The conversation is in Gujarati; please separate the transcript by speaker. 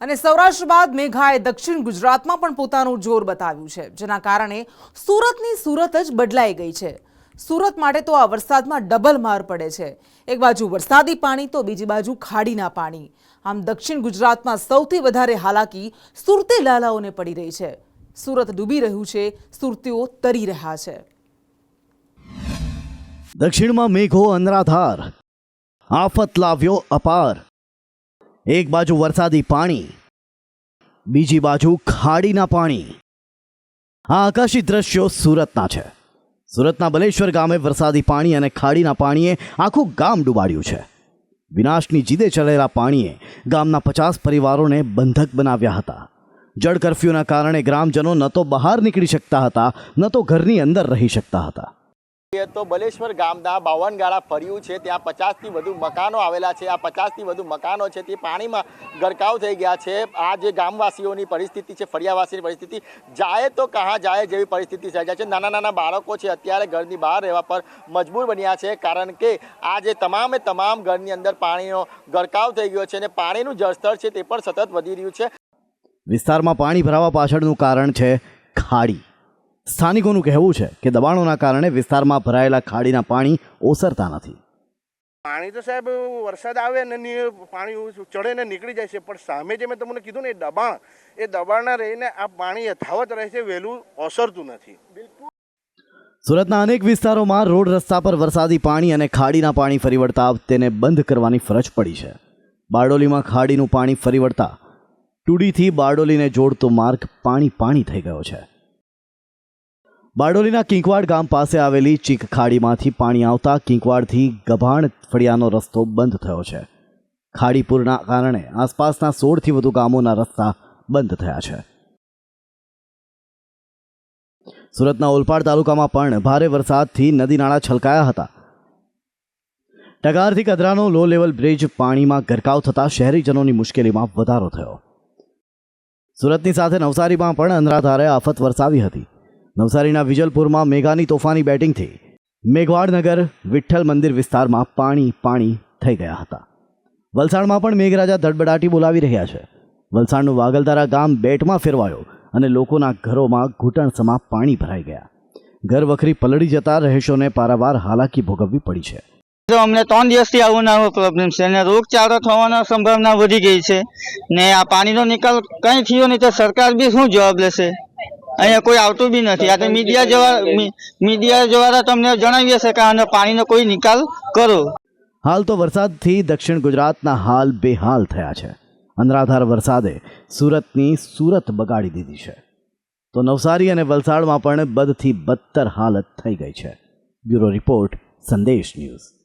Speaker 1: અને સૌરાષ્ટ્ર બાદ મેઘાએ દક્ષિણ ગુજરાતમાં પણ પોતાનું જોર બતાવ્યું છે, જેના કારણે સુરતની સુરત જ બદલાઈ ગઈ છે. સુરત માટે તો આ વરસાદમાં ડબલ માર પડે છે. એક બાજુ વરસાદી પાણી તો બીજી બાજુ ખાડીના પાણી. આમ દક્ષિણ ગુજરાતમાં સૌથી વધારે હાલાકી સુરતી લાલાઓને પડી રહી છે. સુરત ડૂબી રહ્યું છે, સુરતીઓ તરી રહ્યા છે.
Speaker 2: દક્ષિણમાં મેઘો અનરાધાર. આફત લાવ્યો અપાર. એક બાજુ વરસાદી પાણી, બીજી બાજુ ખાડીના પાણી. આ આકાશી દ્રશ્યો સુરતના છે. સુરતના બલેશ્વર ગામે વરસાદી પાણી અને ખાડીના પાણીએ આખું ગામ ડૂબાડ્યું છે. વિનાશની જીદે ચડેલા પાણીએ ગામના પચાસ પરિવારોને બંધક બનાવ્યા હતા. જળ કરફ્યુના કારણે ગ્રામજનો ન તો બહાર નીકળી શકતા હતા, ન તો ઘરની અંદર રહી શકતા હતા.
Speaker 3: તો બલેશ્વર ગામના બાવન ગાળા ફર્યું છે. ત્યાં પચાસથી વધુ મકાનો આવેલા છે. આ પચાસથી વધુ મકાનો છે તે પાણીમાં ગરકાવ થઈ ગયા છે. આ જે ગામવાસીઓની પરિસ્થિતિ છે, ફળિયાવાસીની પરિસ્થિતિ, જાય તો કહાં જાય જેવી પરિસ્થિતિ સર્જાય છે. નાના નાના બાળકો છે અત્યારે ઘરની બહાર રહેવા પર મજબૂર બન્યા છે કારણ કે આ જે તમામે તમામ ઘરની અંદર પાણીનો ગરકાવ થઈ ગયો છે અને પાણીનું જળસ્તર છે તે પણ સતત વધી રહ્યું છે.
Speaker 2: વિસ્તારમાં પાણી ભરાવા પાછળનું કારણ છે ખાડી. સ્થાનિકોનું કહેવું છે કે દબાણોના કારણે વિસ્તારમાં ભરાયેલા ખાડીના પાણી ઓસરતા નથી.
Speaker 4: પાણી તો સાહેબ વરસાદ આવે ને પાણી ચડે ને નીકળી જાય છે પણ સામે જે મેં તમને કીધું ને એ દબાણ એ દબાણના રહીને આ પાણી યથાવત રહે છે વહેલું ઓસરતું નથી.
Speaker 2: સુરતના અનેક વિસ્તારોમાં રોડ રસ્તા પર વરસાદી પાણી અને ખાડીના પાણી ફરી વળતા તેને બંધ કરવાની ફરજ પડી છે. બારડોલીમાં ખાડીનું પાણી ફરી વળતા ટુડીથી બારડોલીને જોડતો માર્ગ પાણી પાણી થઈ ગયો છે. બારડોલીના કિંકવાડ ગામ પાસે આવેલી ચીક ખાડીમાંથી પાણી આવતા કિંકવાડથી ગભાણ ફળિયાનો રસ્તો બંધ થયો છે. ખાડીપુરના કારણે આસપાસના સોળથી વધુ ગામોના રસ્તા બંધ થયા છે. સુરતના ઓલપાડ તાલુકામાં પણ ભારે વરસાદથી નદી નાળા છલકાયા હતા. ટગારથી કદરાનો લો લેવલ બ્રિજ પાણીમાં ગરકાવ થતાં શહેરીજનોની મુશ્કેલીમાં વધારો થયો. સુરતની સાથે નવસારીમાં પણ અંધાધારે આફત વરસાવી હતી. નવસારીના વિજલપુરમાં મેઘાની તોફાની બેટિંગથી મેઘવાડનગર વિઠ્ઠલ મંદિર વિસ્તારમાં પાણી પાણી થઈ ગયા હતા. વલસાડમાં પણ મેઘરાજા ધડબડાટી બોલાવી રહ્યા છે. વલસાડનું વાગલધારા ગામ બેટમાં ફેરવાયો અને લોકોના ઘરોમાં ઘૂંટણસમાં પાણી ભરાઈ ગયા. ઘર વખરી પલળી જતા રહેશોને પારાવાર હાલાકી ભોગવવી પડી છે.
Speaker 5: તો અમને ત્રણ દિવસથી આવો ને પ્રોબ્લેમ છે અને રોગચાળો થવાના સંભાવના વધી ગઈ છે ને આ પાણીનો નિકાલ કંઈ થયો નહીં તો સરકાર બી શું જવાબ લેશે? અહીંયા કોઈ આવતું બી નથી. આ તો મીડિયા જેવા મીડિયા દ્વારા તમને જણાવીએ છે કે આનો પાણીનો કોઈ નિકાલ કરો.
Speaker 2: હાલ તો વરસાદથી દક્ષિણ ગુજરાતના હાલ બેહાલ થયા છે. અનરાધાર વરસાદે સુરતની સુરત બગાડી દીધી છે. તો નવસારી અને વલસાડમાં પણ બદથી બદતર હાલત થઈ ગઈ છે. Bureau report, Sandesh news.